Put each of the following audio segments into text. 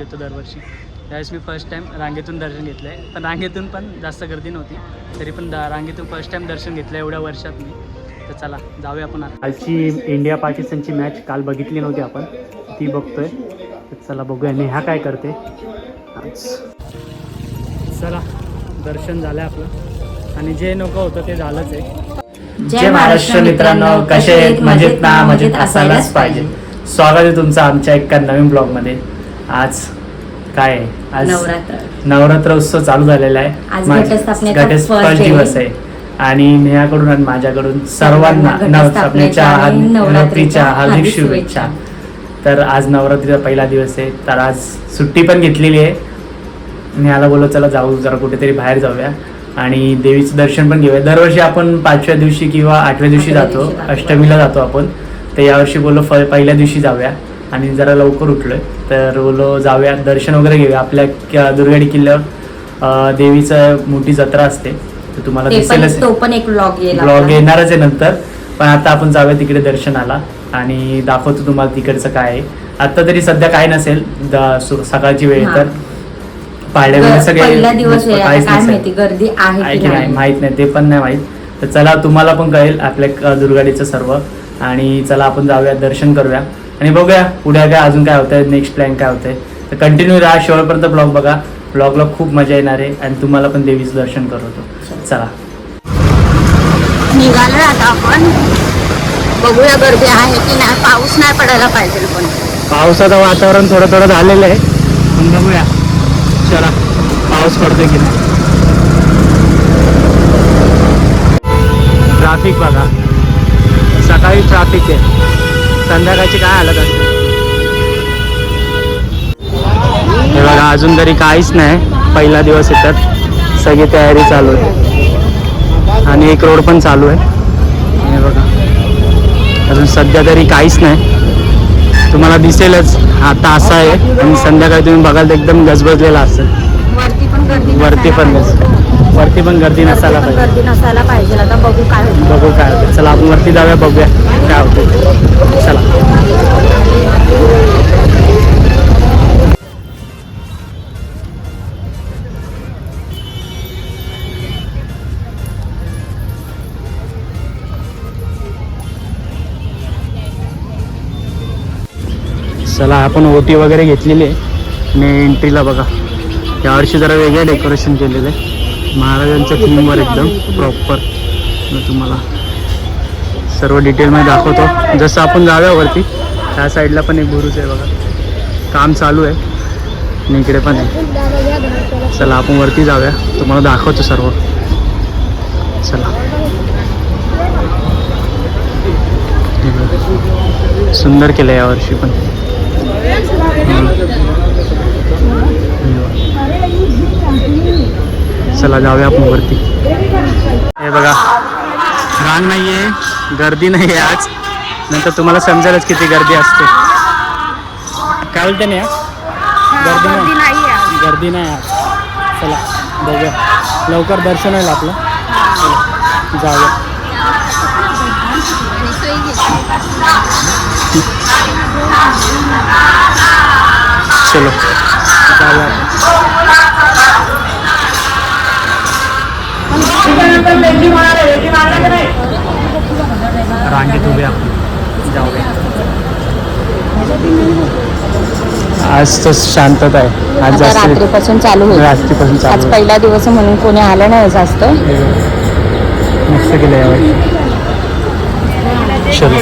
घेतो दरवर्षी. त्यावेळेस मी फर्स्ट टाईम रांगेतून दर्शन घेतलं आहे पण रांगेतून पण जास्त गर्दी नव्हती. तरी पण दा रांगेतून फर्स्ट टाईम दर्शन घेतलं एवढ्या वर्षात मी. तर चला जाऊया आपण आता. कालची इंडिया पाकिस्तानची मॅच काल बघितली नव्हती आपण. ती बघतोय. तर चला बघूया नेहा काय करते. चला दर्शन झालं आपलं. आणि जे नको होतं ते झालंच आहे. जय महाराष्ट्र मित्रांनो कसे आहेत? मजेत ना? मजेत असायलाच पाहिजे. स्वागत आहे तुमचं आमच्या एका नवीन ब्लॉगमध्ये आज काय आहे? आज नवरात्र. नवरात्र उत्सव चालू झालेला आहे. आज माझ- घटस्थापनेचा घटस- first first day. दिवस आहे. आणि नेहाकडून आणि माझ्याकडून सर्वांना नवस्थापनेच्या घटस्थापनेच्या आणि हार्दिक- नवरात्रीच्या नवरात्रीच्या हार्दिक हार्दिक शुभेच्छा. शुभेच्छा. तर आज नवरात्रीचा पहिला दिवस आहे. तर आज सुट्टी पण घेतलेली आहे. नेहाला बोललो चला जाऊ जरा कुठेतरी बाहेर जाऊया. आणि देवीचं दर्शन पण घेऊया. दरवर्षी आपण पाचव्या दिवशी किंवा आठव्या दिवशी आठव्या जातो. दिवशी जातो. अष्टमीला जातो आपण. तर यावर्षी बोललो फ पहिल्या दिवशी जाऊया. आणि जरा लवकर उठलोय. तर बोललो जाऊया दर्शन वगैरे घेऊया. आपल्या दुर्गाडी किल्ल्यावर देवीचं मोठी जत्रा असते. तर तुम्हाला दिसेलच. तो पण एक ब्लॉग ब्लॉग. येणारच आहे नंतर. पण आता आपण जाऊया तिकडे दर्शनाला. आणि दाखवतो तुम्हाला तिकडचं काय आहे. आता तरी सध्या काय नसेल. सकाळची वेळ. तर. ग- सगळे दिवस आहे. गर्दी आहे आहे माहीत नाही. ते पण नाही माहीत. तर चला तुम्हाला पण कळेल आपल्या दुर्गाडीचं सर्व. आणि चला आपण जाऊया दर्शन करूया. आणि बघूया पुढे काय अजून काय होतंय नेक्स्ट प्लॅन काय होतंय. तर कंटिन्यू राहा शेवटपर्यंत ब्लॉग बघा. ब्लॉगला खूप मजा येणार आहे आणि तुम्हाला पण देवीचं दर्शन करवतो. चला. निघालोय आता आपण. बघूया गर्दी आहे की नाही. पाऊस नाही पडायला पाहिजे पण. पावसाचं वातावरण थोडं थोडं झालेलं आहे. पण बघूया. चला पाऊस पडतोय की नाही. ट्राफिक बघा. सकाळी ट्राफिक आहे. संध्याकाळची काय हालत असते? हे बघा अजून तरी काहीच नाही. पहिला दिवस येतात. सगळी तयारी चालू आहे. आणि एक रोड पण चालू आहे. हे बघा. अजून सध्या तरी काहीच नाही. तुम्हाला दिसेलच. आता असं आहे. आणि संध्याकाळी तुम्ही बघाल तर एकदम गजबजलेला असेल. वरती पण गर्दी वरती पण गर्दी. नसायला पाहिजे. गर्दी नसायला पाहिजे. आता बघू काय होतं. बघू काय होतं. चला आपण वरती जाऊया बघूया काय होतं. चला. चला आपण ओटी वगैरे घेतलेली आहे. आणि एंट्रीला बघा. यावर्षी जरा वेगळं डेकोरेशन केलेलं आहे. महाराजांच्या थीमवर एकदम प्रॉपर तुम्हाला सर्व डिटेलमध्ये दाखवतो. जसं आपण जाऊया वरती त्या साईडला पण एक गुरुच आहे बघा. काम चालू आहे. आणि इकडे पण आहे. चला आपण वरती जाऊया. तुम्हाला दाखवतो सर्व. चला. सुंदर केलं यावर्षी पण. चला जाऊया आपण वरती हे बघा रांग नाहीये गर्दी नाही आहे आज. नंतर तुम्हाला समजेलच किती गर्दी असते. काय बोलते नाही? गर्दी नाही. गर्दी नाही आज. चला बघूया. लवकर दर्शन होईल आपलं. चला जाऊया. चलो जाऊया रांगेत उभे आपण. जाऊया. आज तर शांतता आहे. आज जास्त रात्रीपासून चालू होईल. रात्रीपासून आज. पहिला दिवस म्हणून कोणी आलं नाही जास्त. मस्त केलं यावेळी चलो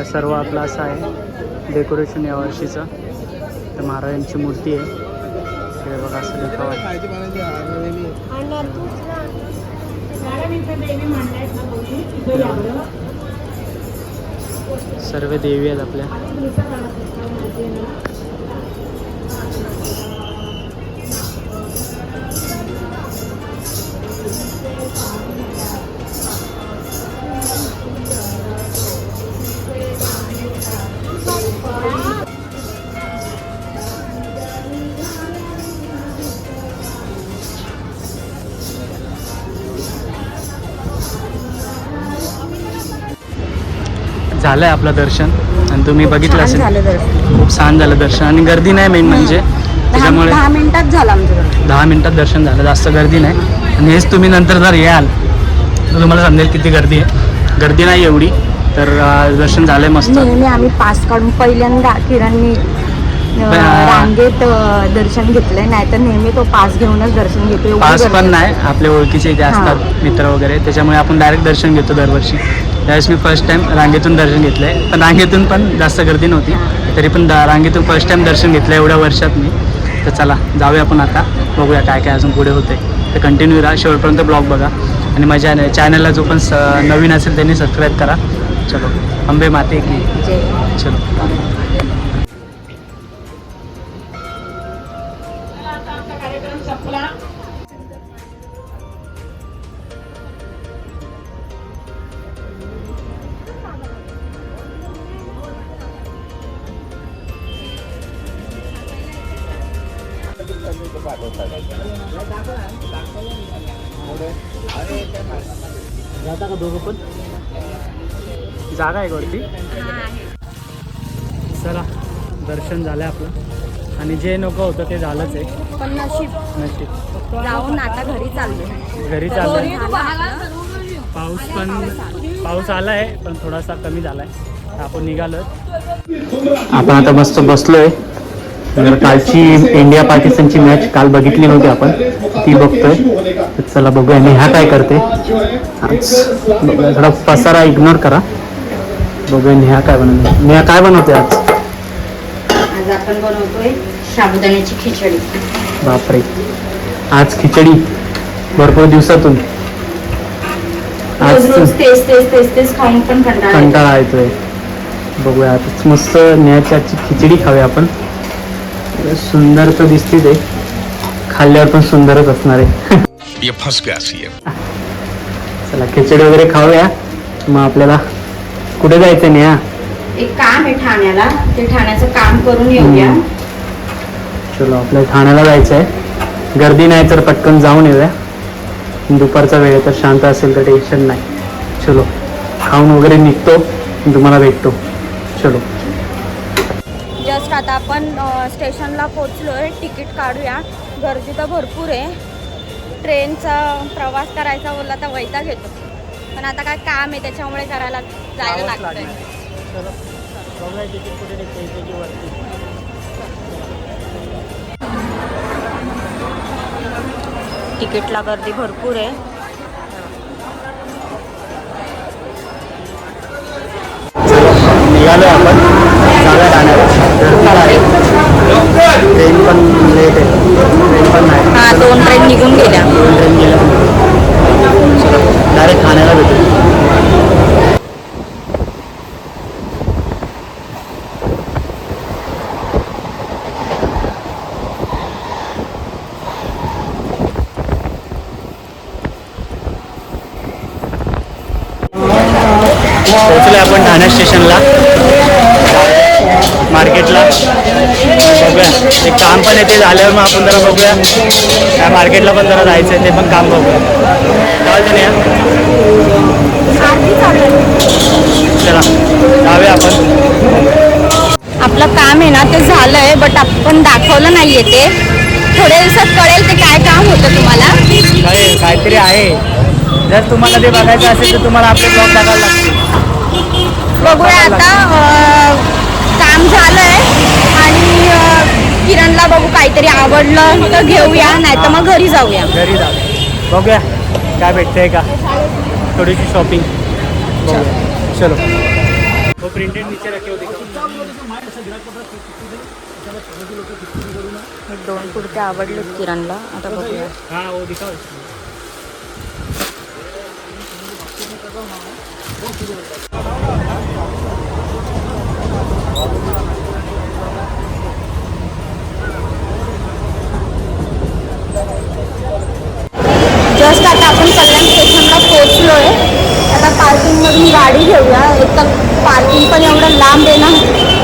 बघा सर्व आपलं असं आहे. डेकोरेशन या वर्षीचं. तर महाराजांची मूर्ती आहे. हे बघा असं देखावा. सर्व देवी आहेत आपल्या. झालंय आपलं दर्शन. आणि तुम्ही बघितलं असेल. झालं खूप छान झालं दर्शन. आणि गर्दी नाही मेन म्हणजे. त्याच्यामुळे दहा मिनिटात झालं आमचं. दहा मिनिटात दर्शन झालं. जास्त गर्दी नाही. आणि हेच तुम्ही नंतर जर याल तर तुम्हाला समजेल किती गर्दी आहे. गर्दी नाही एवढी तर दर्शन झालंय मस्त. नेहमी आम्ही पास काढून पहिल्यांदा किरणनी रांगेत दर्शन घेतलंय. नाहीतर नेहमी तो पास घेऊनच दर्शन घेतो पास पण. नाही. आपल्या ओळखीचे इथे असतात मित्र वगैरे. त्याच्यामुळे आपण डायरेक्ट दर्शन घेतो दरवर्षी. त्यावेळेस मी फर्स्ट टाइम रांगेतून दर्शन घेतलंय. पण रांगेतून पण जास्त गर्दी नव्हती. तरी पण दा- रांगेतून फर्स्ट टाइम दर्शन घेतलं एवढ्या वर्षात मी. तर चला जाऊया आपण आता. बघूया काय काय अजून पुढे होते तर कंटिन्यू राहा. शेवटपर्यंत ब्लॉग बघा. आणि माझ्या चॅनलला जो पण स नवीन असेल त्यांनी सबस्क्राईब करा. चलो. अंबे माते की जाता का दोघं पण जागा आहे का वरती चला दर्शन झालं आपलं. आणि जे नको होतं ते झालंच आहे पण नशीब. नशीब. जाऊन आता घरी चाललो घरी चाललं पाऊस पण पाऊस आला आहे पण थोडासा कमी झाला आहे आपण निघालो आपण आता मस्त बसलोय. तर कालची इंडिया पाकिस्तानची मॅच काल बघितली नव्हती आपण. ती बघतोय. तर चला बघूया नेहा काय करते. थोडा पसारा इग्नोर करा. बघूया नेहा काय बनवते. नेहा काय बनवते आज? आज आपण बनवतोय साबुदाण्याची खिचडी. बापरे. आज खिचडी भरपूर दिवसातून. आज तेच तेच तेच तेच खाऊन पण कंटाळा येतो. कंटाळा येतोय. बघूया मस्त नेहाची आजची खिचडी खाऊया आपण. सुंदर तर दिसते ते खाल्ल्यावर पण सुंदरच असणार आहे. ये फंस गया सी चला खिचडी वगैरे खाऊया. मग आपल्याला कुठे जायचं नेहा? एक काम आहे ठाण्याला. ते ठाण्याचं काम करून येऊया. चलो आपल्याला ठाण्याला जायचं आहे गर्दी नाही तर पटकन जाऊन येऊया. दुपारचा वेळ आहे तर शांत असेल तर टेन्शन नाही. चलो खाऊन वगैरे निघतो. तुम्हाला भेटतो. चलो. जस्ट आता आपण स्टेशनला पोचलोय. तिकीट काढूया. गर्दी तर भरपूर आहे. ट्रेनचा प्रवास करायचा बोलला तर वैताग घेतो पण आता काय काम आहे त्याच्यामुळे करायला जायला लागतंय. तिकीटला गर्दी भरपूर आहे निघालो आपण जाऊया ठाण्याला दर्शन आहे ट्रेन पण लेट आहे ट्रेन पण नाही हा दोन ट्रेन निघून गेल्या ट्रेन गेल्या चलो डायरेक्ट ठाण्याला भेटू पोहोचले आपण ठाणे स्टेशनला. मार्केटला. बघूया. एक काम पण येते झाल्यावर मग आपण जरा बघूया. काय मार्केटला पण जरा जायचं आहे ते पण काम बघूया. नाही चला जाऊया आपण. आपलं काम आहे ना ते झालंय बट आपण दाखवलं नाहीये ते. थोड्या दिवसात कळेल ते काय काम होतं तुम्हाला. काहीतरी आहे. जर तुम्हाला ते बघायचं असेल तर तुम्हाला आपले ब्लॉग टाकायला लागतील. बघूया आता काम झालंय आणि अं, किरणला बघू काहीतरी आवडलं तर घेऊया नाही तर मग घरी जाऊया. घरी जाऊ बघूया काय भेटतंय का. थोडीशी शॉपिंग चलो. वो प्रिंटेड नीचे रखे हो हे दोन कुर्ते आवडले किरणला. आता बघूया. हाँ वो जस्ट आता आपण कल्याण स्टेशनला पोहोचलो आहे आता पार्किंगमधून गाडी घेऊया. एक तर पार्किंग पण एवढं लांब आहे ना.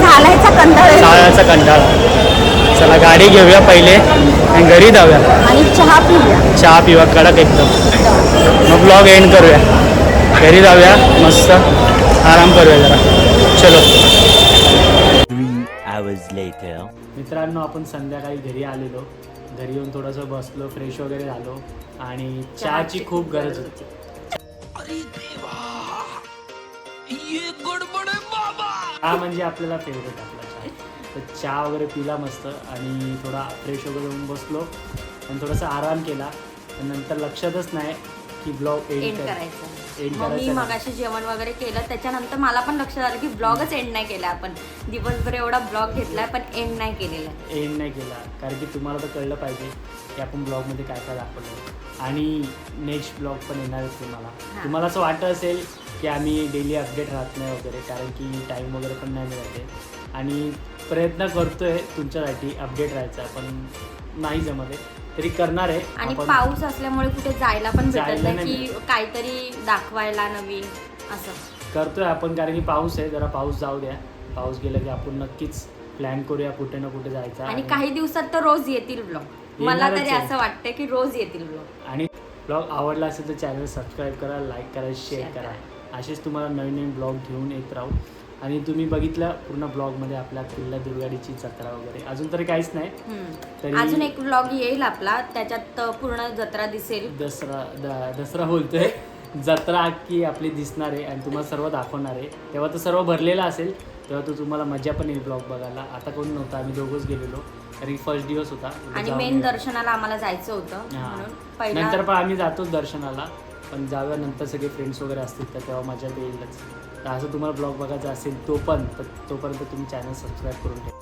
चालायचा कंटाळा. कंटाळा. चला गाडी घेऊया पहिले आणि घरी जाऊया. आणि चहा पिऊया. चहा पिवा कडक एकदम. मग ब्लॉग एंड करूया. घरी जाऊया मस्त. आराम करूया जरा. चलो. Three hours later. मित्रांनो आपण संध्याकाळी घरी आलेलो. घरी येऊन थोडंसं बसलो फ्रेश वगैरे झालो. आणि चहाची खूप गरज होती. हा म्हणजे आपल्याला फेवरेट आपला चहा. तर चहा वगैरे पिला मस्त. आणि थोडा फ्रेश वगैरे होऊन बसलो. आणि थोडासा आराम केला. नंतर लक्षातच नाही की ब्लॉग एंड करायचं. मग मी. मगाशी जेवण वगैरे केलं त्याच्यानंतर मला पण लक्षात आलं की ब्लॉगच एंड नाही केला आपण. दिवसभर एवढा ब्लॉग घेतलाय पण एंड नाही केलेला. एंड नाही केला. कारण की तुम्हाला तर कळलं पाहिजे की आपण ब्लॉगमध्ये काय काय दाखवलं आणि नेक्स्ट ब्लॉग पण येणारच तुम्हाला. तुम्हाला असं वाटत असेल की आम्ही डेली अपडेट राहत नाही वगैरे कारण की टाईम वगैरे पण नाही मिळत आहे. आणि प्रयत्न करतोय तुमच्यासाठी अपडेट राहायचा पण नाही जमत आहे. तरी करणार आहे. आणि आपण पाऊस असल्यामुळे कुठे जायला पण भेटत जायला नाही नाही की काहीतरी दाखवायला नवीन असं. करतोय आपण कारण की पाऊस आहे जरा पाऊस जाऊ द्या. पाऊस गेला की आपण नक्कीच प्लॅन करूया कुठे ना कुठे जायचा आणि काही दिवसात तर रोज येतील ब्लॉग मला येणारच तरी आहे. असं वाटतं की रोज येतील ब्लॉग आणि ब्लॉग आवडला असेल तर चॅनल सबस्क्राईब करा लाईक करा शेअर Share करा. असेच तुम्हाला नवीन नवीन ब्लॉग घेऊन येत राहू. आणि तुम्ही बघितलं पूर्ण ब्लॉगमध्ये आपल्या किल्ला दुर्गाडीची जत्रा वगैरे. अजून तरी काहीच नाही. तरी- अजून एक ब्लॉग येईल आपला. त्याच्यात पूर्ण जत्रा दिसेल. दसरा द दसरा बोलतोय. जत्रा अख्खी आपली दिसणार आहे आणि तुम्हाला सर्व दाखवणार आहे. तेव्हा तर सर्व भरलेलं असेल तेव्हा तो तुम्हाला मजा पण येईल ब्लॉग बघायला. आता कोण नव्हतं आम्ही दोघंच गेलेलो. कारण फर्स्ट दिवस होता. आणि जाऊन मेन येऊ. दर्शनाला आम्हाला जायचं होतं हा. म्हणून पहिला नंतर पण आम्ही जातोच दर्शनाला. पण जाऊया नंतर सगळे फ्रेंड्स वगैरे असतील तर तेव्हा मजा तर येईलच. तर असं तुम्हाला ब्लॉग बघायचा असेल तो पण तर तोपर्यंत तुम्ही चॅनल सबस्क्राईब करून ठेवा.